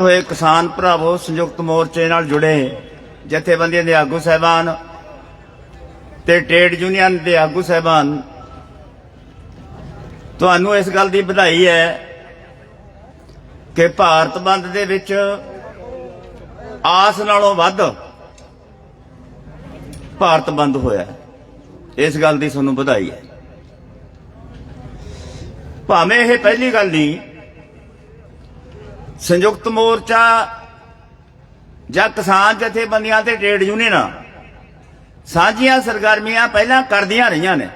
ਹੋਏ ਕਿਸਾਨ ਭਰਾਵੋ ਸੰਯੁਕਤ ਮੋਰਚੇ ਨਾਲ ਜੁੜੇ ਜਥੇਬੰਦੀਆਂ ਦੇ ਆਗੂ ਸਹਿਬਾਨ ਤੇ ਟ੍ਰੇਡ ਯੂਨੀਅਨ ਦੇ ਆਗੂ ਸਹਿਬਾਨ। ਤੁਹਾਨੂੰ ਇਸ ਗੱਲ ਦੀ ਵਧਾਈ ਹੈ ਕਿ ਭਾਰਤ ਬੰਦ ਦੇ ਵਿੱਚ ਆਸ ਨਾਲੋਂ ਵੱਧ ਭਾਰਤ ਬੰਦ ਹੋਇਆ ਇਸ ਗੱਲ ਦੀ ਤੁਹਾਨੂੰ ਵਧਾਈ ਹੈ। ਭਾਵੇਂ ਇਹ ਪਹਿਲੀ ਗੱਲ ਨਹੀਂ ਸੰਯੁਕਤ ਮੋਰਚਾ ਜਾਂ ਕਿਸਾਨ ਜਥੇਬੰਦੀਆਂ ਤੇ ਟ੍ਰੇਡ ਯੂਨੀਅਨਾਂ ਸਾਂਝੀਆਂ ਸਰਗਰਮੀਆਂ ਪਹਿਲਾਂ ਕਰਦੀਆਂ ਰਹੀਆਂ ਨੇ।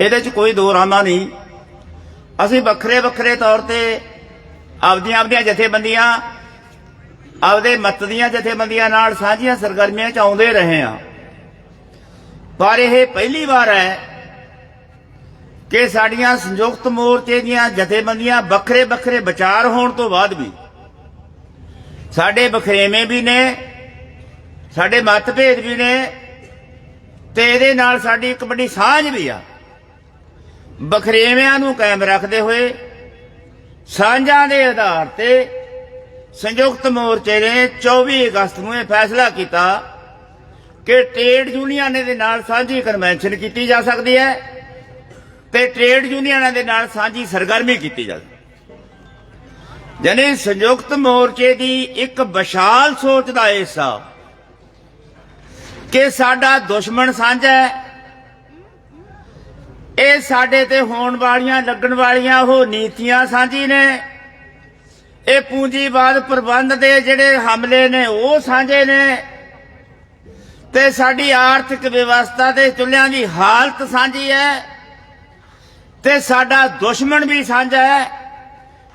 ਇਹਦੇ 'ਚ ਕੋਈ ਦੋ ਰਾਮਾ ਨਹੀਂ। ਅਸੀਂ ਵੱਖਰੇ ਵੱਖਰੇ ਤੌਰ ਤੇ ਆਪਦੀਆਂ ਆਪਦੀਆਂ ਜਥੇਬੰਦੀਆਂ, ਆਪਦੇ ਮਤ ਦੀਆਂ ਜਥੇਬੰਦੀਆਂ ਨਾਲ ਸਾਂਝੀਆਂ ਸਰਗਰਮੀਆਂ 'ਚ ਆਉਂਦੇ ਰਹੇ ਆ ਪਰ ਇਹ ਪਹਿਲੀ ਵਾਰ ਹੈ ਕਿ ਸਾਡੀਆਂ ਸੰਯੁਕਤ ਮੋਰਚੇ ਦੀਆਂ ਜਥੇਬੰਦੀਆਂ ਵੱਖਰੇ ਵੱਖਰੇ ਵਿਚਾਰ ਹੋਣ ਤੋਂ ਬਾਅਦ ਵੀ ਸਾਡੇ ਬਖਰੇਵੇਂ ਵੀ ਨੇ, ਸਾਡੇ ਮਤਭੇਦ ਵੀ ਨੇ ਤੇ ਇਹਦੇ ਨਾਲ ਸਾਡੀ ਇੱਕ ਵੱਡੀ ਸਾਂਝ ਵੀ ਆ। ਬਖਰੇਵਿਆਂ ਨੂੰ ਕਾਇਮ ਰੱਖਦੇ ਹੋਏ ਸਾਂਝਾਂ ਦੇ ਆਧਾਰ ਤੇ ਸੰਯੁਕਤ ਮੋਰਚੇ ਨੇ 24 ਅਗਸਤ ਨੂੰ ਇਹ ਫੈਸਲਾ ਕੀਤਾ ਕਿ ਟ੍ਰੇਡ ਯੂਨੀਅਨ ਦੇ ਨਾਲ ਸਾਂਝੀ ਕਨਵੈਨਸ਼ਨ ਕੀਤੀ ਜਾ ਸਕਦੀ ਹੈ। ਤੇ ਟ੍ਰੇਡ ਯੂਨੀਅਨਾਂ ਦੇ ਨਾਲ ਸਾਂਝੀ ਸਰਗਰਮੀ ਕੀਤੀ ਜਾਵੇ। ਜਨੇ ਸੰਯੁਕਤ ਮੋਰਚੇ ਦੀ ਇੱਕ ਵਿਸ਼ਾਲ ਸੋਚ ਦਾ ਹਿੱਸਾ ਕਿ ਸਾਡਾ ਦੁਸ਼ਮਣ ਸਾਂਝਾ ਹੈ। ਇਹ ਸਾਡੇ ਤੇ ਹੋਣ ਵਾਲੀਆਂ, ਲੱਗਣ ਵਾਲੀਆਂ ਉਹ ਨੀਤੀਆਂ ਸਾਂਝੀ ਨੇ। ਇਹ ਪੂੰਜੀਵਾਦ ਪ੍ਰਬੰਧ ਦੇ ਜਿਹੜੇ ਹਮਲੇ ਨੇ ਉਹ ਸਾਂਝੇ ਨੇ। ਤੇ ਸਾਡੀ ਆਰਥਿਕ ਵਿਵਸਥਾ ਦੇ ਚੁੱਲ੍ਹਿਆਂ ਦੀ ਹਾਲਤ ਸਾਂਝੀ ਹੈ। ਤੇ ਸਾਡਾ ਦੁਸ਼ਮਣ ਵੀ ਸਾਂਝਾ ਹੈ।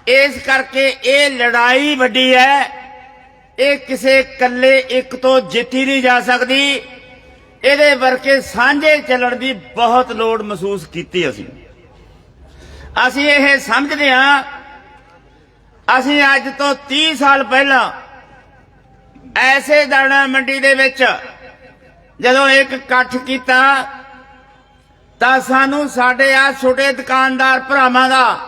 ਇਸ ਕਰਕੇ ਇਹ ਲੜਾਈ ਵੱਡੀ ਹੈ। ਇਹ ਕਿਸੇ ਇਕੱਲੇ ਇੱਕ ਤੋਂ ਜਿੱਤੀ ਨਹੀਂ ਜਾ ਸਕਦੀ। ਇਹਦੇ ਵਰਕੇ ਸਾਂਝੇ ਚੱਲਣ ਦੀ ਬਹੁਤ ਲੋੜ ਮਹਿਸੂਸ ਕੀਤੀ ਅਸੀਂ। ਅਸੀਂ ਇਹ ਸਮਝਦੇ ਹਾਂ। ਅਸੀਂ ਅੱਜ ਤੋਂ 30 ਸਾਲ ਪਹਿਲਾਂ ਐਸੇ ਦਾਣਾ ਮੰਡੀ ਦੇ ਵਿੱਚ ਜਦੋਂ ਇੱਕ ਇਕੱਠ ਕੀਤਾ ਤਾਂ ਸਾਨੂੰ ਸਾਡੇ ਆ ਛੋਟੇ ਦੁਕਾਨਦਾਰ ਭਰਾਵਾਂ ਦਾ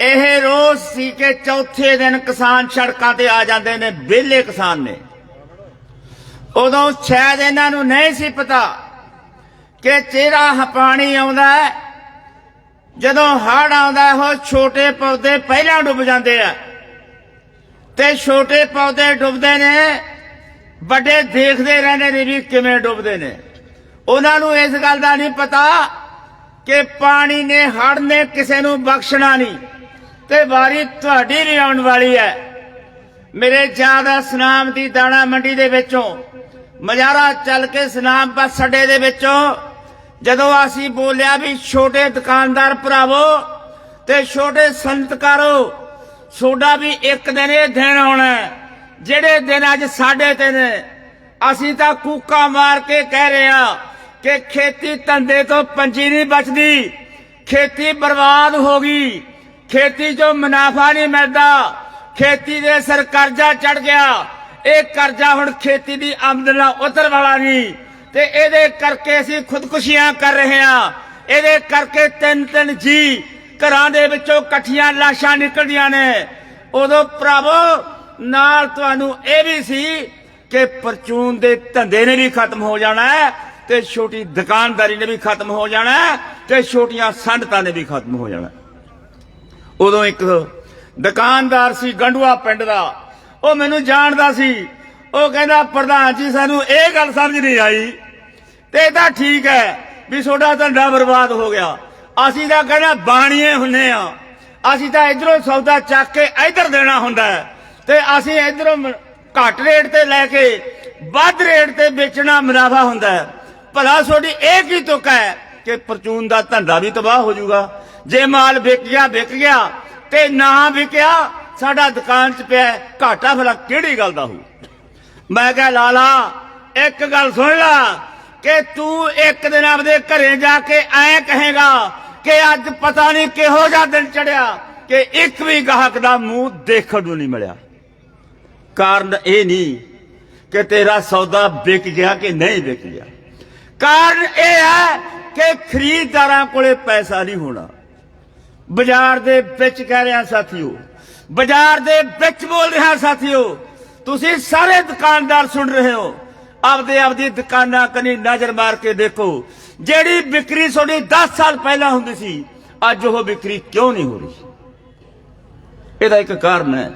ਇਹ ਰੋਜ਼ ਸੀ ਕਿ ਚੌਥੇ ਦਿਨ ਕਿਸਾਨ ਸੜਕਾਂ ਤੇ ਆ ਜਾਂਦੇ ਨੇ, ਵਿਹਲੇ ਕਿਸਾਨ ਨੇ। ਉਦੋਂ ਸ਼ਾਇਦ ਇਹਨਾਂ ਨੂੰ ਨਹੀਂ ਸੀ ਪਤਾ ਕਿ ਚਿਹਰਾ ਪਾਣੀ ਆਉਂਦਾ ਹੈ। ਜਦੋਂ ਹੜ ਆਉਂਦਾ ਉਹ ਛੋਟੇ ਪੌਦੇ ਪਹਿਲਾਂ ਡੁੱਬ ਜਾਂਦੇ ਆ। ਤੇ ਛੋਟੇ ਪੌਦੇ ਡੁੱਬਦੇ ਨੇ, ਵੱਡੇ ਦੇਖਦੇ ਰਹਿੰਦੇ ਨੇ ਵੀ ਕਿਵੇਂ ਡੁੱਬਦੇ ਨੇ। ਉਹਨਾਂ ਨੂੰ ਇਸ ਗੱਲ ਦਾ ਨਹੀਂ ਪਤਾ ਕਿ ਪਾਣੀ ਨੇ ਹੜ ਨੇ ਕਿਸੇ ਨੂੰ ਬਖਸ਼ਣਾ ਨਹੀਂ। ਤੇ ਵਾਰੀ ਤੁਹਾਡੀ ਵੀ ਵਾਲੀ ਹੈ। ਮੇਰੇ ਜ਼ਿਆਦਾ ਸਨਾਮ ਦੀ ਦਾਣਾ ਮੰਡੀ ਦੇ ਵਿੱਚੋਂ, ਮਜ਼ਾਰਾ ਚੱਲ ਕੇ ਸਨਾਮ ਬੱਸ ਅੱਡੇ ਦੇ ਵਿੱਚੋਂ, ਜਦੋਂ ਅਸੀਂ ਬੋਲਿਆ ਵੀ ਛੋਟੇ ਦੁਕਾਨਦਾਰ ਭਰਾਵੋ ਤੇ ਛੋਟੇ ਸੰਤਕਾਰੋ, ਸੋਡਾ ਵੀ ਇੱਕ ਦਿਨ ਇਹ ਦਿਨ ਆਉਣਾ ਜਿਹੜੇ ਦਿਨ ਅੱਜ ਸਾਡੇ ਤੇ ਨੇ, ਅਸੀਂ ਤਾਂ ਕੂਕਾ ਮਾਰ ਕੇ ਕਹਿ ਰਹੇ ਆ ਕਿ ਖੇਤੀ ਧੰਦੇ ਤੋਂ ਪੰਜੀ ਨਹੀਂ ਬਚਦੀ। ਖੇਤੀ ਬਰਬਾਦ ਹੋ ਗਈ। ਖੇਤੀ 'ਚੋਂ ਮੁਨਾਫਾ ਨਹੀਂ ਮਿਲਦਾ। ਖੇਤੀ ਦੇ ਸਿਰ ਕਰਜ਼ਾ ਚੜ ਗਿਆ। ਇਹ ਕਰਜ਼ਾ ਹੁਣ ਖੇਤੀ ਦੀ ਆਮਦਨ ਨਾਲ ਉਤਰ ਵਾਲਾ ਨਹੀਂ। ਤੇ ਇਹਦੇ ਕਰਕੇ ਅਸੀਂ ਖੁਦਕੁਸ਼ੀਆਂ ਕਰ ਰਹੇ ਹਾਂ। ਇਹਦੇ ਕਰਕੇ ਤਿੰਨ ਤਿੰਨ ਜੀ ਘਰਾਂ ਦੇ ਵਿੱਚੋਂ ਇਕੱਠੀਆਂ ਲਾਸ਼ਾਂ ਨਿਕਲਦੀਆਂ ਨੇ। ਉਦੋਂ ਭਰਾਵੋ, ਨਾਲ ਤੁਹਾਨੂੰ ਇਹ ਵੀ ਸੀ ਕਿ ਪਰਚੂਨ ਦੇ ਧੰਦੇ ਨੇ ਵੀ ਖਤਮ ਹੋ ਜਾਣਾ ਹੈ। ਤੇ ਛੋਟੀ ਦੁਕਾਨਦਾਰੀ ਨੇ ਵੀ ਖਤਮ ਹੋ ਜਾਣਾ ਤੇ ਛੋਟੀਆਂ ਸੰਡਤਾਂ ਨੇ ਵੀ ਖਤਮ ਹੋ ਜਾਣਾ ਉਦੋਂ ਇੱਕ ਦੁਕਾਨਦਾਰ ਸੀ ਗੰਡੂਆ ਪਿੰਡ ਦਾ। ਉਹ ਮੈਨੂੰ ਜਾਣਦਾ ਸੀ। ਉਹ ਕਹਿੰਦਾ, ਪ੍ਰਧਾਨ ਜੀ, ਸਾਨੂੰ ਇਹ ਗੱਲ ਸਮਝ ਨਹੀਂ ਆਈ। ਤੇ ਇਹ ਤਾਂ ਠੀਕ ਹੈ ਵੀ ਤੁਹਾਡਾ ਧੰਦਾ ਬਰਬਾਦ ਹੋ ਗਿਆ। ਅਸੀਂ ਤਾਂ ਕਹਿੰਦਾ, ਬਾਣੀਏ ਹੁੰਨੇ ਆ। ਅਸੀਂ ਤਾਂ ਇਧਰੋਂ ਸੌਦਾ ਚੱਕ ਕੇ ਇਧਰ ਦੇਣਾ ਹੁੰਦਾ ਹੈ। ਤੇ ਅਸੀਂ ਇਧਰੋਂ ਘੱਟ ਰੇਟ ਤੇ ਲੈ ਕੇ ਵੱਧ ਰੇਟ ਤੇ ਵੇਚਣਾ ਮੁਨਾਫਾ ਹੁੰਦਾ ਹੈ। ਭਲਾ ਤੁਹਾਡੀ ਇਹ ਕੀ ਤੁਕ ਹੈ ਕਿ ਪਰਚੂਨ ਦਾ ਧੰਦਾ ਵੀ ਤਬਾਹ ਹੋ ਜਾਊਗਾ? ਜੇ ਮਾਲ ਵਿਕ ਗਿਆ ਵਿਕ ਗਿਆ, ਤੇ ਨਾ ਵਿਕਿਆ, ਸਾਡਾ ਦੁਕਾਨ 'ਚ ਪਿਆ ਘਾਟਾ ਭਲਾ ਕਿਹੜੀ ਗੱਲ ਦਾ ਹੋ ਮੈਂ ਕਿਹਾ, ਲਾਲਾ, ਇੱਕ ਗੱਲ ਸੁਣ ਲਾ, ਕਿ ਤੂੰ ਇੱਕ ਦਿਨ ਆਪਦੇ ਘਰੇ ਜਾ ਕੇ ਐਂ ਕਹੇਗਾ ਕਿ ਅੱਜ ਪਤਾ ਨਹੀਂ ਕਿਹੋ ਜਿਹਾ ਦਿਨ ਚੜਿਆ ਕਿ ਇੱਕ ਵੀ ਗਾਹਕ ਦਾ ਮੂੰਹ ਦੇਖਣ ਨੂੰ ਨਹੀਂ ਮਿਲਿਆ। ਕਾਰਨ ਇਹ ਨਹੀਂ ਕਿ ਤੇਰਾ ਸੌਦਾ ਵਿਕ ਗਿਆ ਕਿ ਨਹੀਂ ਵਿਕ ਗਿਆ। ਕਾਰਨ ਇਹ ਹੈ ਕਿ ਖਰੀਦਦਾਰਾਂ ਕੋਲੇ ਪੈਸਾ ਨਹੀਂ ਹੋਣਾ। ਬਾਜ਼ਾਰ ਦੇ ਵਿੱਚ ਕਹਿ ਰਿਹਾ ਸਾਥੀਓ, ਬਾਜ਼ਾਰ ਦੇ ਵਿੱਚ ਬੋਲ ਰਿਹਾ ਸਾਥੀਓ, ਤੁਸੀਂ ਸਾਰੇ ਦੁਕਾਨਦਾਰ ਸੁਣ ਰਹੇ ਹੋ। ਆਪਦੇ ਆਪਦੀ ਦੁਕਾਨਾਂ ਕਨੀ ਨਜ਼ਰ ਮਾਰ ਕੇ ਦੇਖੋ, ਜਿਹੜੀ ਵਿਕਰੀ ਤੁਹਾਡੀ 10 ਸਾਲ ਪਹਿਲਾਂ ਹੁੰਦੀ ਸੀ, ਅੱਜ ਉਹ ਵਿਕਰੀ ਕਿਉਂ ਨਹੀਂ ਹੋ ਰਹੀ? ਇਹਦਾ ਇੱਕ ਕਾਰਨ ਹੈ।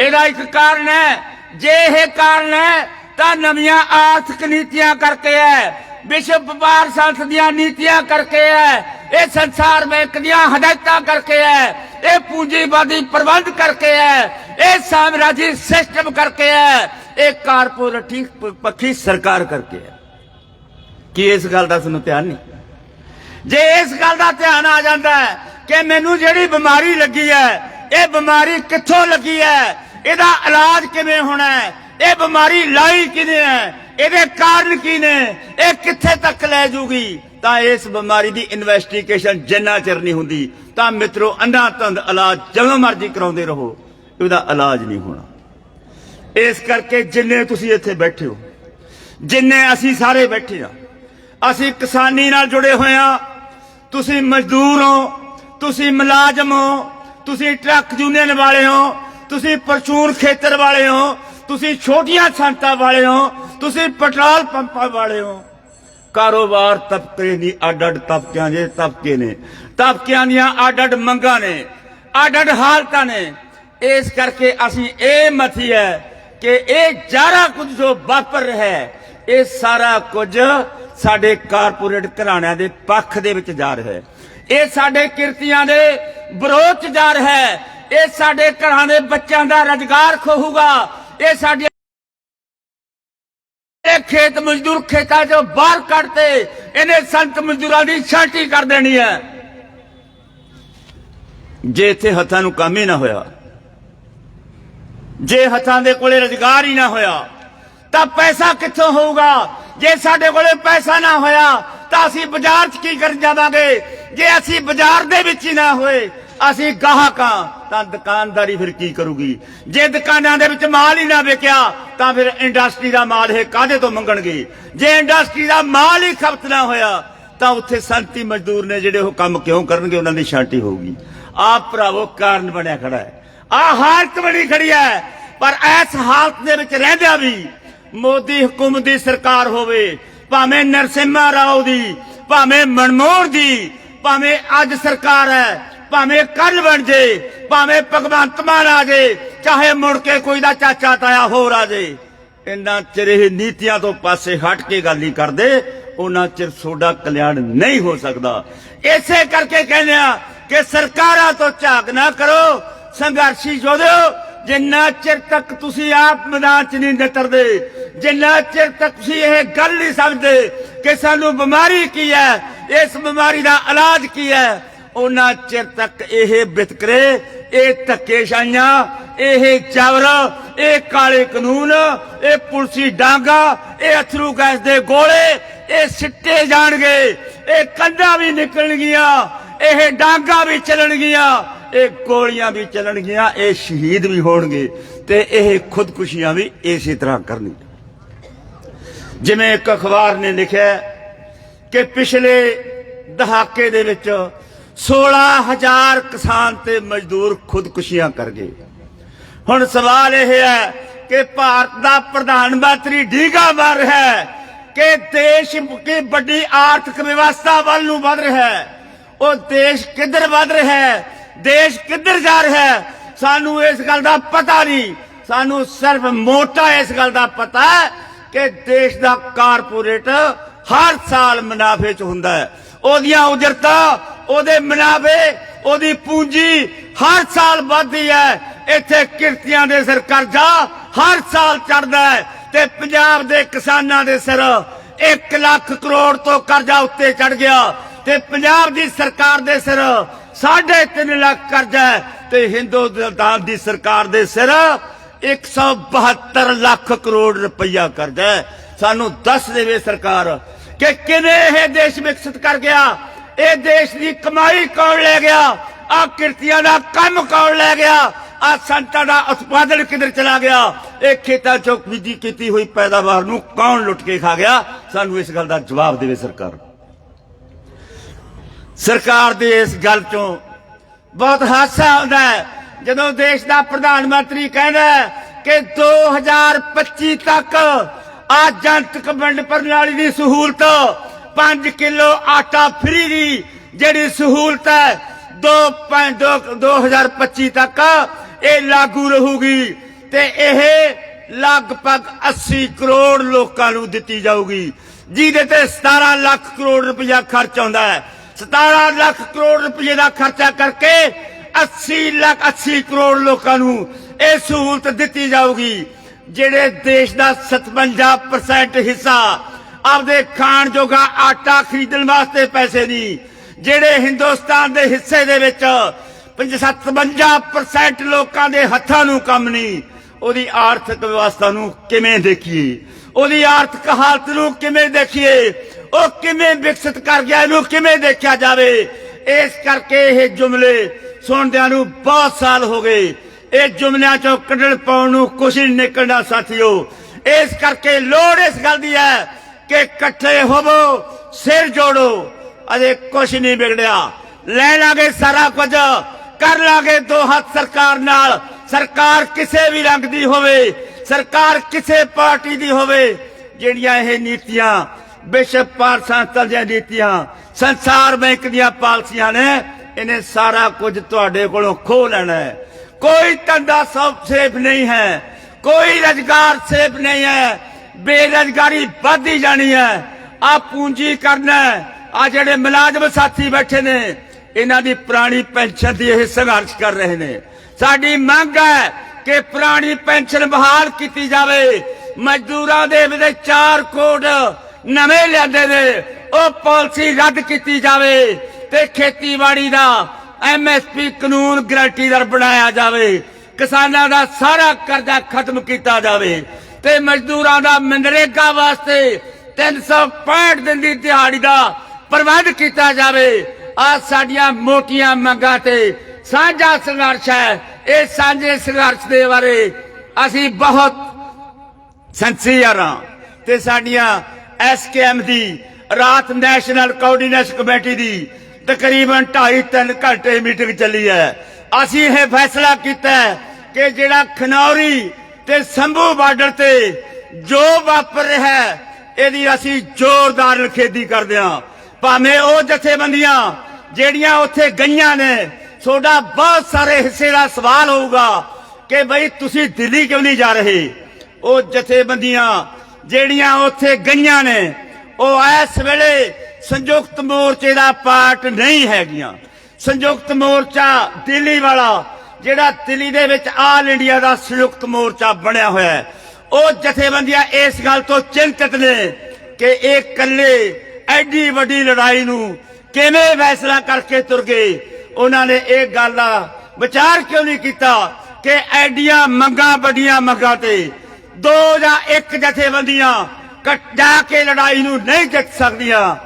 ਇਹਦਾ ਇੱਕ ਕਾਰਨ ਹੈ, ਜੇ ਇਹ ਕਾਰਨ ਹੈ, ਤਾਂ ਨਵੀਆਂ ਆਰਥਿਕ ਨੀਤੀਆਂ ਕਰਕੇ ਹੈ। ਵਿਸ਼ਵ ਵਪਾਰ ਸੰਸਥਾ ਦੀਆਂ ਨੀਤੀਆਂ ਕਰਕੇ ਹੈ, ਇਹ ਸੰਸਾਰ ਬੈਂਕ ਦੀਆਂ ਹਦਾਇਤਾਂ ਕਰਕੇ ਹੈ, ਇਹ ਪੂੰਜੀਵਾਦੀ ਪ੍ਰਬੰਧ ਕਰਕੇ ਹੈ, ਇਹ ਸਾਮਰਾਜੀ ਸਿਸਟਮ ਕਰਕੇ ਹੈ, ਇਹ ਕਾਰਪੋਰੇਟੀ ਪੱਖੀ ਸਰਕਾਰ ਕਰਕੇ ਹੈ। ਕੀ ਇਸ ਗੱਲ ਦਾ ਤੁਹਾਨੂੰ ਧਿਆਨ ਨਹੀਂ? ਜੇ ਇਸ ਗੱਲ ਦਾ ਧਿਆਨ ਆ ਜਾਂਦਾ ਹੈ ਕਿ ਮੈਨੂੰ ਜਿਹੜੀ ਬਿਮਾਰੀ ਲੱਗੀ ਹੈ, ਇਹ ਬਿਮਾਰੀ ਕਿੱਥੋਂ ਲੱਗੀ ਹੈ, ਇਹਦਾ ਇਲਾਜ ਕਿਵੇਂ ਹੋਣਾ ਹੈ, ਇਹ ਬਿਮਾਰੀ ਲਾਈ ਕਿਵੇਂ ਹੈ ਇਹਦੇ ਕਾਰਨ ਕੀ ਨੇ? ਇਹ ਕਿੱਥੇ ਤੱਕ ਲੈ ਜੂਗੀ? ਤਾਂ ਇਸ ਬਿਮਾਰੀ ਦੀ ਇਨਵੈਸਟੀਗੇਸ਼ਨ ਜਿੰਨਾ ਚਿਰ ਨਹੀਂ ਹੁੰਦੀ, ਤਾਂ ਮਿੱਤਰੋ, ਅੰਨਾ ਧੰਦ ਇਲਾਜ ਜਦੋਂ ਮਰਜ਼ੀ ਕਰਾਉਂਦੇ ਰਹੋ, ਇਹਦਾ ਇਲਾਜ ਨਹੀਂ ਹੋਣਾ। ਇਸ ਕਰਕੇ ਜਿੰਨੇ ਤੁਸੀਂ ਇੱਥੇ ਬੈਠੇ ਹੋ, ਜਿੰਨੇ ਅਸੀਂ ਸਾਰੇ ਬੈਠੇ ਆ ਅਸੀਂ ਕਿਸਾਨੀ ਨਾਲ ਜੁੜੇ ਹੋਏ ਆ ਤੁਸੀਂ ਮਜ਼ਦੂਰ ਹੋ, ਤੁਸੀਂ ਮੁਲਾਜ਼ਮ ਹੋ, ਤੁਸੀਂ ਟਰੱਕ ਯੂਨੀਅਨ ਵਾਲੇ ਹੋ, ਤੁਸੀਂ ਪਰਚੂਨ ਖੇਤਰ ਵਾਲੇ ਹੋ ਤੁਸੀਂ ਛੋਟੀਆਂ ਸੰਤਾਂ ਵਾਲੇ ਹੋ, ਤੁਸੀਂ ਪੈਟਰੋਲ ਪੰਪਾਂ ਵਾਲੇ ਹੋ। ਕਾਰੋਬਾਰ ਤਬਕੇ ਦੀ ਅੱਡ ਅੱਡ ਤਬਕਿਆਂ ਦੇ ਤਬਕੇ ਨੇ। ਤਬਕਿਆਂ ਦੀਆਂ ਅੱਡ ਅੱਡ ਮੰਗਾਂ ਨੇ ਅੱਡ ਅੱਡ ਹਾਲਤਾਂ ਨੇ। ਇਸ ਕਰਕੇ ਅਸੀਂ ਇਹ ਮਥੀ ਹੈ ਕਿ ਇਹ ਜਾਰਾ ਕੁਝ ਜੋ ਵਾਪਰ ਰਿਹਾ ਹੈ, ਇਹ ਸਾਰਾ ਕੁਝ ਸਾਡੇ ਕਾਰਪੋਰੇਟ ਘਰਾਣਿਆਂ ਦੇ ਪੱਖ ਦੇ ਵਿੱਚ ਜਾ ਰਿਹਾ ਹੈ। ਇਹ ਸਾਡੇ ਕਿਰਤੀਆਂ ਦੇ ਵਿਰੋਧ ਚ ਜਾ ਰਿਹਾ ਹੈ। ਇਹ ਸਾਡੇ ਘਰਾਂ ਦੇ ਬੱਚਿਆਂ ਦਾ ਰੁਜ਼ਗਾਰ ਖੋਹੂਗਾ। ਇਹ ਸਾਡੇ ਖੇਤ ਮਜ਼ਦੂਰ ਖੇਤਾਂ ਚੋਂ ਬਾਹਰ ਕੱਢਤੇ, ਇਹਨੇ ਸੰਤ ਮਜ਼ਦੂਰਾਂ ਦੀ ਛਾਂਟੀ ਕਰ ਦੇਣੀ ਹੈ। ਜੇ ਇੱਥੇ ਹੱਥਾਂ ਨੂੰ ਕੰਮ ਹੀ ਨਾ ਹੋਇਆ, ਜੇ ਹੱਥਾਂ ਦੇ ਕੋਲੇ ਰੁਜ਼ਗਾਰ ਹੀ ਨਾ ਹੋਇਆ, ਤਾਂ ਪੈਸਾ ਕਿੱਥੋਂ ਹੋਊਗਾ? ਜੇ ਸਾਡੇ ਕੋਲੇ ਪੈਸਾ ਨਾ ਹੋਇਆ, ਤਾਂ ਅਸੀਂ ਬਾਜ਼ਾਰ 'ਚ ਕੀ ਕਰਨ ਜਾਵਾਂਗੇ? ਜੇ ਅਸੀਂ ਬਾਜ਼ਾਰ ਦੇ ਵਿੱਚ ਹੀ ਨਾ ਹੋਏ ਅਸੀਂ ਗਾਹਕਾਂ ਤਾਂ ਦੁਕਾਨਦਾਰੀ ਫਿਰ ਕੀ ਕਰੂਗੀ? ਜੇ ਦੁਕਾਨਾਂ ਦੇ ਵਿੱਚ ਮਾਲ ਹੀ ਨਾ ਵਿਕਿਆ, ਤਾਂ ਫਿਰ ਇੰਡਸਟਰੀ ਦਾ ਮਾਲ ਇਹ ਕਾਹਦੇ ਤੋਂ ਮੰਗਣਗੇ? ਜੇ ਇੰਡਸਟਰੀ ਦਾ ਮਾਲ ਹੀ ਖਪਤ ਨਾ ਹੋਇਆ, ਤਾਂ ਉੱਥੇ ਸੰਤੀ ਮਜ਼ਦੂਰ ਨੇ ਜਿਹੜੇ ਉਹ ਕੰਮ ਕਿਉਂ ਕਰਨਗੇ, ਉਹਨਾਂ ਦੀ ਛਾਂਟੀ ਹੋਊਗੀ। ਆਪ ਭਰਾਵੋ, ਕਾਰਨ ਬਣਿਆ ਖੜਾ ਹੈ। ਆ ਹਾਲਤ ਬਣੀ ਖੜੀ ਹੈ। ਪਰ ਇਸ ਹਾਲਤ ਦੇ ਵਿੱਚ ਰਹਿੰਦਿਆਂ ਵੀ ਮੋਦੀ ਹਕੂਮਤ ਦੀ ਸਰਕਾਰ ਹੋਵੇ, ਭਾਵੇਂ ਨਰਸਿਮਹਾ ਰਾਓ ਦੀ, ਭਾਵੇਂ ਮਨਮੋਹਨ ਦੀ, ਭਾਵੇਂ ਅੱਜ ਸਰਕਾਰ ਹੈ ਭਾਵੇਂ ਕੱਲ ਬਣ ਜੇ, ਭਾਵੇਂ ਭਗਵੰਤ ਮਾਨ ਆ ਜੇ, ਚਾਹੇ ਮੁੜ ਕੇ ਕੋਈ ਦਾ ਚਾਚਾ ਤਾਇਆ ਹੋਰ ਆ ਜੇ। ਇੰਨਾ ਚਿਰ ਇਹ ਨੀਤੀਆਂ ਤੋਂ ਪਾਸੇ ਹਟ ਕੇ ਗੱਲ ਨਹੀਂ ਕਰਦੇ ਉਹਨਾਂ ਚਿਰ ਸੋਡਾ ਕਲਿਆਣ ਨਹੀਂ ਹੋ ਸਕਦਾ। ਇਸੇ ਕਰਕੇ ਕਹਿੰਦੇ ਆ ਕਿ ਸਰਕਾਰਾਂ ਤੋਂ ਝਾਕ ਨਾ ਕਰੋ, ਸੰਘਰਸ਼ੀ ਯੋਧਿਓ ਜਿੰਨਾ ਚਿਰ ਤੱਕ ਤੁਸੀਂ ਆਪ ਮੈਦਾਨ 'ਚ ਨਹੀਂ ਨਿਤਰਦੇ, ਜਿੰਨਾ ਚਿਰ ਤੱਕ ਤੁਸੀਂ ਇਹ ਗੱਲ ਨਹੀਂ ਸਮਝਦੇ ਕਿ ਸਾਨੂੰ ਬਿਮਾਰੀ ਕੀ ਹੈ, ਇਸ ਬਿਮਾਰੀ ਦਾ ਇਲਾਜ ਕੀ ਹੈ ਉਹਨਾਂ ਚਿਰ ਤੱਕ ਇਹ ਵਿਤਕਰੇ ਇਹ ਧੱਕੇਸ਼ਾਈਆਂ ਇਹ ਚਵਰ, ਇਹ ਕਾਲੇ ਕਾਨੂੰਨ, ਇਹ ਪੁਲਸੀ ਡਾਂਗਾ, ਇਹ ਅਥਰੂ ਗੈਸ ਦੇ ਗੋਲੇ, ਇਹ ਸਿੱਟੇ ਜਾਣਗੇ, ਇਹ ਕੰਧਾਂ ਵੀ ਨਿਕਲਣਗੀਆਂ, ਇਹ ਡਾਂਗਾ ਵੀ ਚੱਲਣਗੀਆਂ, ਇਹ ਗੋਲੀਆਂ ਵੀ ਚੱਲਣਗੀਆਂ, ਇਹ ਸ਼ਹੀਦ ਵੀ ਹੋਣਗੇ ਤੇ ਇਹ ਖੁਦਕੁਸ਼ੀਆਂ ਵੀ ਇਸੇ ਤਰ੍ਹਾਂ ਕਰਨਗੇ ਜਿਵੇਂ ਇੱਕ ਅਖਬਾਰ ਨੇ ਲਿਖਿਆ ਕਿ ਪਿਛਲੇ ਦਹਾਕੇ ਦੇ ਵਿੱਚ 16000 ਕਿਸਾਨ ਤੇ ਮਜ਼ਦੂਰ ਖੁਦਕੁਸ਼ੀਆਂ ਕਰ ਗਏ। ਹੁਣ ਸਵਾਲ ਇਹ ਹੈ ਕਿ ਭਾਰਤ ਦਾ ਪ੍ਰਧਾਨ ਮੰਤਰੀ ਢੀਗਾ ਮਾਰ ਰਿਹਾ ਹੈ ਕਿ ਦੇਸ਼ ਕੀ ਵੱਡੀ ਆਰਥਿਕ ਵਿਵਸਥਾ ਵੱਲ ਨੂੰ ਵਧ ਰਿਹਾ ਹੈ? ਉਹ ਦੇਸ਼ ਕਿੱਧਰ ਵਧ ਰਿਹਾ ਹੈ? ਦੇਸ਼ ਕਿੱਧਰ ਜਾ ਰਿਹਾ ਹੈ? ਸਾਨੂੰ ਇਸ ਗੱਲ ਦਾ ਪਤਾ ਨਹੀਂ। ਸਾਨੂੰ ਸਿਰਫ ਮੋਟਾ ਇਸ ਗੱਲ ਦਾ ਪਤਾ ਹੈ ਕਿ ਦੇਸ਼ ਦਾ ਕਾਰਪੋਰੇਟ ਹਰ ਸਾਲ ਮੁਨਾਫੇ 'ਚ ਹੁੰਦਾ ਹੈ। ਉਹਦੀਆਂ ਉਜਰਤਾਂ ਉਹਦੇ ਮਨਾਵੇ, ਉਹਦੀ ਪੂੰਜੀ ਹਰ ਸਾਲ ਵੱਧਦੀ ਹੈ। ਇੱਥੇ ਕਿਰਤੀਆਂ ਦੇ ਸਿਰ ਕਰਜ਼ਾ ਹਰ ਸਾਲ ਚੜਦਾ ਹੈ ਤੇ ਪੰਜਾਬ ਦੇ ਕਿਸਾਨਾਂ ਦੇ ਸਿਰ 1 ਲੱਖ ਕਰੋੜ ਤੋਂ ਕਰਜ਼ਾ ਉੱਤੇ ਚੜ ਗਿਆ ਤੇ ਪੰਜਾਬ ਦੀ ਸਰਕਾਰ ਦੇ ਸਿਰ 3.5 ਲੱਖ ਕਰਜ਼ਾ ਤੇ ਹਿੰਦੁਸਤਾਨ ਦੀ ਸਰਕਾਰ ਦੇ ਸਿਰ 172 ਲੱਖ ਕਰੋੜ ਰੁਪਈਆ ਕਰਜ਼ਾ ਹੈ। ਸਾਨੂੰ ਦੱਸ ਦੇਵੇ ਸਰਕਾਰ ਕਿ ਕਿਵੇਂ ਇਹ ਦੇਸ਼ ਵਿਕਸਿਤ ਕਰ ਗਿਆ? ਇਹ ਦੇਸ਼ ਦੀ ਕਮਾਈ ਕੌਣ ਲੈ ਗਿਆ? ਆ ਕਿਰਤੀਆਂ ਦਾ ਕੰਮ ਕੌਣ ਲੈ ਗਿਆ? ਆ ਸੰਤਾਂ ਦਾ ਉਤਪਾਦਨ ਕਿੱਧਰ ਚਲਾ ਗਿਆ? ਇਹ ਖੇਤਾਂ ਚੋਂ ਬੀਜੀ ਕੀਤੀ ਹੋਈ ਪੈਦਾਵਾਰ ਨੂੰ ਕੌਣ ਲੁੱਟ ਕੇ ਖਾ ਗਿਆ? ਸਾਨੂੰ ਇਸ ਗੱਲ ਦਾ ਜਵਾਬ ਦੇਵੇ ਸਰਕਾਰ। ਸਰਕਾਰ ਦੇ ਇਸ ਗੱਲ ਚੋਂ ਬਹੁਤ ਹਾਸਾ ਆਉਂਦਾ ਹੈ। ਜਦੋਂ ਦੇਸ਼ ਦਾ ਪ੍ਰਧਾਨ ਮੰਤਰੀ ਕਹਿੰਦਾ ਹੈ ਕਿ 2025 ਤੱਕ ਆ ਜਨਤਕ ਵੰਡ ਪ੍ਰਣਾਲੀ ਦੀ ਸਹੂਲਤ 5 ਕਿਲੋ ਆਟਾ ਫ੍ਰੀ ਦੀ, ਜਿਹੜੀ ਸਹੂਲਤ ਹੈ 2 2025 ਤੱਕ ਇਹ ਲਾਗੂ ਰਹੂਗੀ। ਤੇ ਇਹ ਲਗਭਗ 80 ਕਰੋੜ ਲੋਕਾਂ ਨੂੰ ਦਿੱਤੀ ਜਾਊਗੀ। ਜਿਹਦੇ ਤੇ 17 ਲੱਖ ਕਰੋੜ ਰੁਪਇਆ ਖਰਚ ਆਉਂਦਾ ਹੈ। 17 ਲੱਖ ਕਰੋੜ ਰੁਪਏ ਦਾ ਖਰਚਾ ਕਰਕੇ 80 ਲੱਖ 80 ਕਰੋੜ ਲੋਕਾਂ ਨੂੰ ਇਹ ਸਹੂਲਤ ਦਿੱਤੀ ਜਾਊਗੀ, ਜਿਹੜੇ ਦੇਸ਼ ਦਾ 57% ਹਿੱਸਾ ਆਪਦੇ ਖਾਣ ਜੋਗਾ ਆਟਾ ਖਰੀਦਣ ਵਾਸਤੇ ਪੈਸੇ ਨਹੀਂ। ਜਿਹੜੇ ਹਿੰਦੁਸਤਾਨ ਦੇ ਹਿੱਸੇ ਦੇ ਵਿੱਚ 57% ਲੋਕਾਂ ਦੇ ਹੱਥਾਂ ਨੂੰ ਕੰਮ ਨਹੀਂ, ਉਹਦੀ ਆਰਥਿਕ ਵਿਵਸਥਾ ਨੂੰ ਕਿਵੇਂ ਦੇਖੀਏ? ਉਹਦੀ ਆਰਥਿਕ ਹਾਲਤ ਨੂੰ ਕਿਵੇਂ ਦੇਖੀਏ? ਉਹ ਕਿਵੇਂ ਵਿਕਸਿਤ ਕਰ ਗਿਆ, ਇਹਨੂੰ ਕਿਵੇਂ ਦੇਖਿਆ ਜਾਵੇ? ਇਸ ਕਰਕੇ ਇਹ ਜੁਮਲੇ ਸੁਣਦਿਆਂ ਨੂੰ ਬਹੁਤ ਸਾਲ ਹੋ ਗਏ। ਇਹ ਜੁਮਲਿਆਂ ਚੋਂ ਕੱਢਣ ਪਾਉਣ ਨੂੰ ਕੁਛ ਨਹੀਂ ਨਿਕਲਣਾ ਸਾਥੀਓ। ਇਸ ਕਰਕੇ ਲੋੜ ਇਸ ਗੱਲ ਦੀ ਹੈ ਕਿ ਇਕੱਠੇ ਹੋਵੋ, ਸਿਰ ਜੋੜੋ। ਅਜੇ ਕੁਛ ਨਹੀਂ ਵਿਗੜਿਆ। ਲੈ ਲਾਗੇ ਸਾਰਾ ਕੁਝ, ਕਰ ਲਾਂਗੇ ਦੋ ਹੱਥ ਸਰਕਾਰ ਨਾਲ। ਸਰਕਾਰ ਕਿਸੇ ਵੀ ਰੰਗ ਦੀ ਹੋਵੇ, ਸਰਕਾਰ ਕਿਸੇ ਪਾਰਟੀ ਦੀ ਹੋਵੇ, ਜਿਹੜੀਆਂ ਇਹ ਨੀਤੀਆਂ ਵਿਸ਼ਵ ਪਾਰ ਸੰਸਥਾ ਦੀਆਂ ਨੀਤੀਆਂ, ਸੰਸਾਰ ਬੈਂਕ ਦੀਆਂ ਪਾਲਸੀਆਂ ਨੇ, ਇਹਨੇ ਸਾਰਾ ਕੁਝ ਤੁਹਾਡੇ ਕੋਲੋਂ ਖੋ ਲੈਣਾ ਹੈ। ਕੋਈ ਧੰਦਾ ਸਭ ਸੇਫ ਨਹੀਂ ਹੈ, ਕੋਈ ਰੁਜ਼ਗਾਰ ਸੇਫ ਨਹੀਂ ਹੈ। ਬੇਰੁਜ਼ਗਾਰੀ ਵੱਧਦੀ ਜਾਣੀ ਹੈ। ਆ ਪੂੰਜੀ ਕਰਨਾ ਆ ਜਿਹੜੇ ਮੁਲਾਜ਼ਮ ਸਾਥੀ ਬੈਠੇ ਨੇ, ਇਹਨਾਂ ਦੀ ਪੁਰਾਣੀ ਪੈਨਸ਼ਨ ਦੀ ਇਹ ਸੰਘਰਸ਼ ਕਰ ਰਹੇ ਨੇ। ਸਾਡੀ ਮੰਗ ਹੈ ਕਿ ਪੁਰਾਣੀ ਪੈਨਸ਼ਨ ਬਹਾਲ ਕੀਤੀ ਜਾਵੇ। ਮਜ਼ਦੂਰਾਂ ਦੇ ਵਿੱਚ 4 ਕੋਡ ਨਵੇਂ ਲਿਆਂਦੇ ਨੇ। ਉਹ ਪਾਲਿਸੀ ਰੱਦ ਕੀਤੀ ਜਾਵੇ ਤੇ ਖੇਤੀਬਾੜੀ ਦਾ ਐਮਐਸਪੀ ਕਾਨੂੰਨ ਗਰੰਟੀਦਾਰ ਬਣਾਇਆ ਜਾਵੇ। ਕਿਸਾਨਾਂ ਦਾ ਸਾਰਾ ਕਰਜ਼ਾ ਖਤਮ ਕੀਤਾ ਜਾਵੇ। ਤੇ ਮਜ਼ਦੂਰਾਂ ਦਾ ਮਨਰੇਗਾ ਵਾਸਤੇ 365 ਦਿਨ ਦੀ ਦਿਹਾੜੀ ਦਾ ਪ੍ਰਬੰਧ ਕੀਤਾ ਜਾਵੇ। ਆ ਸਾਡੀਆਂ ਮੋਟੀਆਂ ਮੰਗਾਂ ਤੇ ਸਾਂਝਾ ਸੰਘਰਸ਼ ਹੈ। ਇਹ ਸਾਂਝੇ ਸੰਘਰਸ਼ ਦੇ ਬਾਰੇ ਅਸੀਂ ਬਹੁਤ ਸੰਸੀਅਰ ਹਾਂ ਤੇ ਸਾਡੀਆਂ ਐਸਕੇਐਮ ਦੀ ਰਾਤ ਨੈਸ਼ਨਲ ਕੋਆਰਡੀਨੇਸ਼ਨ ਕਮੇਟੀ ਦੀ ਤਕਰੀਬਨ 2.5 ਘੰਟੇ ਮੀਟਿੰਗ ਚੱਲੀ ਹੈ। ਅਸੀਂ ਇਹ ਫੈਸਲਾ ਕੀਤਾ ਕਿ ਜਿਹੜਾ ਖਨੌਰੀ ਤੇ ਸੰਭੂ ਬਾਰਡਰ ਤੇ ਜੋ ਵਾਪਰ ਰਿਹਾ ਇਹਦੀ ਅਸੀਂ ਜ਼ੋਰਦਾਰ ਨਿਖੇਧੀ ਕਰਦੇ ਹਾਂ। ਭਾਵੇਂ ਉਹ ਜਥੇਬੰਦੀਆਂ ਜਿਹੜੀਆਂ ਉੱਥੇ ਗਈਆਂ ਨੇ, ਤੁਹਾਡਾ ਬਹੁਤ ਸਾਰੇ ਹਿੱਸੇ ਦਾ ਸਵਾਲ ਹੋਊਗਾ ਕਿ ਬਈ ਤੁਸੀਂ ਦਿੱਲੀ ਕਿਉਂ ਨਹੀਂ ਜਾ ਰਹੇ? ਉਹ ਜਥੇਬੰਦੀਆਂ ਜਿਹੜੀਆਂ ਉੱਥੇ ਗਈਆਂ ਨੇ, ਉਹ ਇਸ ਵੇਲੇ ਸੰਯੁਕਤ ਮੋਰਚੇ ਦਾ ਪਾਰਟ ਨਹੀਂ ਹੈਗੀਆਂ। ਸੰਯੁਕਤ ਮੋਰਚਾ ਦਿੱਲੀ ਵਾਲਾ ਜਿਹੜਾ ਦਿੱਲੀ ਦੇ ਵਿੱਚ ਆਲ ਇੰਡੀਆ ਦਾ ਸੰਯੁਕਤ ਮੋਰਚਾ ਬਣਿਆ ਹੋਇਆ ਹੈ, ਉਹ ਜਥੇਬੰਦੀਆਂ ਇਸ ਗੱਲ ਤੋਂ ਚਿੰਤਤ ਨੇ ਕਿ ਇਹ ਇਕੱਲੇ ਐਡੀ ਵੱਡੀ ਲੜਾਈ ਨੂੰ ਕਿਵੇਂ ਫੈਸਲਾ ਕਰਕੇ ਤੁਰ ਗਏ? ਉਹਨਾਂ ਨੇ ਇਹ ਗੱਲ ਦਾ ਵਿਚਾਰ ਕਿਉਂ ਨਹੀਂ ਕੀਤਾ ਕਿ ਐਡੀਆਂ ਮੰਗਾਂ ਵੱਡੀਆਂ ਮੰਗਾਂ ਤੇ ਦੋ ਜਾਂ ਇੱਕ ਜਥੇਬੰਦੀਆਂ ਕੱਟ- ਕੇ ਲੜਾਈ ਨੂੰ ਨਹੀਂ ਜਿੱਤ ਸਕਦੀਆਂ?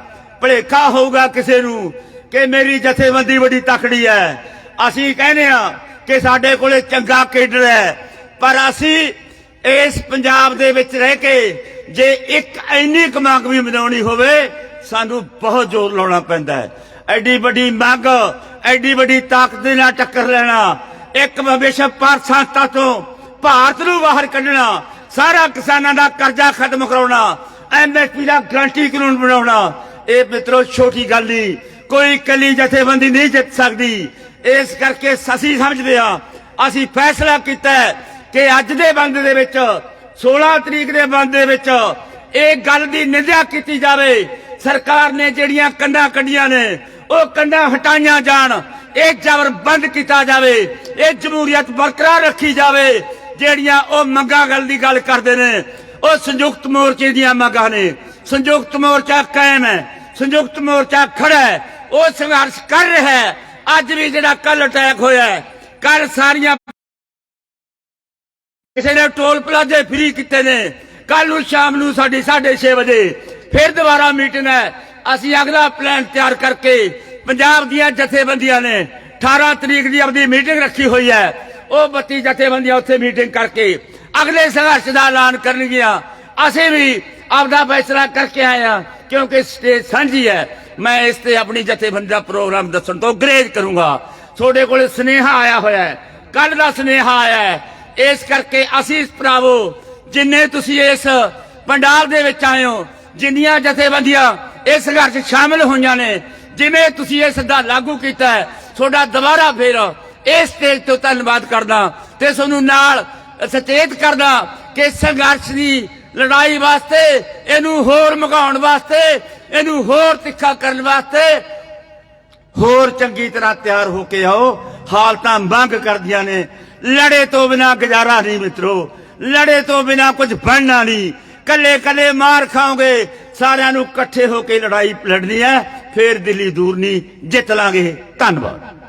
ਭਲੇਖਾ ਹੋਊਗਾ ਕਿਸੇ ਨੂੰ ਕਿ ਮੇਰੀ ਜਥੇਬੰਦੀ ਵੱਡੀ ਤਕੜੀ ਹੈ। ਅਸੀਂ ਕਹਿੰਦੇ ਆ ਕਿ ਸਾਡੇ ਕੋਲੇ ਚੰਗਾ ਕੇਡਰ ਹੈ। ਪਰ ਅਸੀਂ ਇਸ ਪੰਜਾਬ ਦੇ ਵਿੱਚ ਰਹਿ ਕੇ ਜੇ ਇੱਕ ਇੰਨੀ ਕੁ ਵੀ ਬਣਾਉਣੀ ਹੋਵੇ, ਸਾਨੂੰ ਬਹੁਤ ਜ਼ੋਰ ਲਾਉਣਾ ਪੈਂਦਾ ਹੈ। ਐਡੀ ਵੱਡੀ ਮੰਗ, ਐਡੀ ਵੱਡੀ ਤਾਕਤ ਦੇ ਨਾਲ ਟੱਕਰ ਲੈਣਾ, ਇੱਕ ਵਿਸ਼ਵ ਪਰ ਤੋਂ ਭਾਰਤ ਨੂੰ ਬਾਹਰ ਕੱਢਣਾ, ਸਾਰਾ ਕਿਸਾਨਾਂ ਦਾ ਕਰਜ਼ਾ ਖਤਮ ਕਰਾਉਣਾ ਐਮਐਸਪੀ ਦਾ ਗਰੰਟੀ ਕਾਨੂੰਨ ਬਣਾਉਣਾ, ਇਹ ਮਿੱਤਰੋ ਛੋਟੀ ਗੱਲ ਨਹੀਂ। ਕੋਈ ਕੱਲੀ ਜਥੇਬੰਦੀ ਨਹੀਂ ਜਿੱਤ ਸਕਦੀ। ਇਸ ਕਰਕੇ ਸਸੀ ਸਮਝਦੇ ਆ ਅਸੀਂ ਫੈਸਲਾ ਕੀਤਾ ਕਿ ਅੱਜ ਦੇ ਬੰਦ ਦੇ ਵਿੱਚ 16 ਤਰੀਕ ਦੇ ਬੰਦ ਦੇ ਵਿੱਚ ਇਹ ਗੱਲ ਦੀ ਨਿੰਦਿਆ ਕੀਤੀ ਜਾਵੇ। ਸਰਕਾਰ ਨੇ ਜਿਹੜੀਆਂ ਕੰਡਾਂ ਕੱਢੀਆਂ ਨੇ, ਉਹ ਕੰਡਾਂ ਹਟਾਈਆਂ ਜਾਣ, ਇਹ ਜ਼ਬਰ ਬੰਦ ਕੀਤਾ ਜਾਵੇ। ਇਹ ਜਮਹੂਰੀਅਤ ਬਰਕਰਾਰ ਰੱਖੀ ਜਾਵੇ, ਜਿਹੜੀਆਂ ਉਹ ਮੰਗਾਂ ਗੱਲ ਦੀ ਗੱਲ ਕਰਦੇ ਨੇ। ਉਹ ਸੰਯੁਕਤ ਮੋਰਚੇ ਦੀਆਂ ਮੰਗਾਂ ਨੇ। ਸੰਯੁਕਤ ਮੋਰਚਾ ਕਾਇਮ ਹੈ, ਸੰਯੁਕਤ ਮੋਰਚਾ ਖੜਾ ਹੈ, ਉਹ ਸੰਘਰਸ਼ ਕਰ ਰਿਹਾ ਹੈ। ਅੱਜ ਵੀ ਜਿਹੜਾ ਕੱਲ ਅਟੈਕ ਹੋਇਆ ਹੈ ਕੱਲ ਸਾਰੀਆਂ ਕਿਸੇ ਨੇ ਟੋਲ ਪਲਾਜ਼ੇ ਫ੍ਰੀ ਕੀਤੇ ਨੇ। ਕੱਲ ਨੂੰ ਸ਼ਾਮ ਨੂੰ ਸਾਡੀ 6:30 ਵਜੇ ਫਿਰ ਦੁਬਾਰਾ ਮੀਟਿੰਗ ਹੈ। ਅਸੀਂ ਅਗਲਾ ਪਲਾਨ ਤਿਆਰ ਕਰਕੇ ਪੰਜਾਬ ਦੀਆਂ ਜਥੇਬੰਦੀਆਂ ਨੇ 18 ਤਰੀਕ ਦੀ ਆਪਣੀ ਮੀਟਿੰਗ ਰੱਖੀ ਹੋਈ ਹੈ। ਉਹ 32 ਜਥੇਬੰਦੀਆਂ ਉੱਥੇ ਮੀਟਿੰਗ ਕਰਕੇ ਅਗਲੇ ਸੰਘਰਸ਼ ਦਾ ਐਲਾਨ ਕਰਨਗੀਆਂ। ਅਸੀਂ ਵੀ ਆਪਦਾ ਫੈਸਲਾ ਕਰਕੇ ਆਏ ਆ ਕਿਉਂਕਿ ਸਟੇਜ ਸਾਂਝੀ ਹੈ। ਮੈਂ ਇਸ ਤੇ ਆਪਣੀ ਜਥੇਬੰਦੀ ਦਾ ਪ੍ਰੋਗਰਾਮ ਦੱਸਣ ਤੋਂ ਗਰੇਜ ਕਰੂੰਗਾ। ਤੁਹਾਡੇ ਕੋਲ ਸੁਨੇਹਾ ਆਇਆ ਹੋਇਆ ਹੈ। ਕੱਲ ਦਾ ਸੁਨੇਹਾ ਆਇਆ ਹੈ। ਇਸ ਕਰਕੇ ਅਸੀਂ ਭਰਾਵੋ, ਜਿੰਨੇ ਤੁਸੀਂ ਇਸ ਪੰਡਾਲ ਦੇ ਵਿੱਚ ਆਏ ਹੋ, ਜਿੰਨੀਆਂ ਜਥੇਬੰਦੀਆਂ ਇਸ ਸੰਘਰਸ਼ 'ਚ ਸ਼ਾਮਿਲ ਹੋਈਆਂ ਨੇ, ਜਿਵੇਂ ਤੁਸੀਂ ਇਹ ਸੱਦਾ ਲਾਗੂ ਕੀਤਾ ਹੈ, ਤੁਹਾਡਾ ਦੁਬਾਰਾ ਫੇਰ ਇਸ ਸਟੇਜ ਤੋਂ ਧੰਨਵਾਦ ਕਰਦਾ ਤੇ ਤੁਹਾਨੂੰ ਨਾਲ ਸਚੇਤ ਕਰਦਾ ਕਿ ਸੰਘਰਸ਼ ਦੀ ਲੜਾਈ ਵਾਸਤੇ, ਇਹਨੂੰ ਹੋਰ ਮਗਾਉਣ ਵਾਸਤੇ, ਇਹਨੂੰ ਹੋਰ ਤਿੱਖਾ ਕਰਨ ਵਾਸਤੇ, ਹੋਰ ਚੰਗੀ ਤਰ੍ਹਾਂ ਤਿਆਰ ਹੋ ਕੇ ਆਓ। ਹਾਲਤਾਂ ਮੰਗ ਕਰਦੀਆਂ ਨੇ। ਲੜੇ ਤੋਂ ਬਿਨਾ ਗੁਜ਼ਾਰਾ ਨਹੀਂ ਮਿੱਤਰੋ। ਲੜੇ ਤੋਂ ਬਿਨਾ ਕੁਝ ਬਣਨਾ ਨਹੀਂ। ਕੱਲੇ ਕੱਲੇ ਮਾਰ ਖਾਓਗੇ। ਸਾਰਿਆਂ ਨੂੰ ਇਕੱਠੇ ਹੋ ਕੇ ਲੜਾਈ ਲੜਨੀ ਹੈ। ਫੇਰ ਦਿੱਲੀ ਦੂਰ ਨਹੀਂ। ਜਿੱਤ ਲਾਂਗੇ। ਧੰਨਵਾਦ।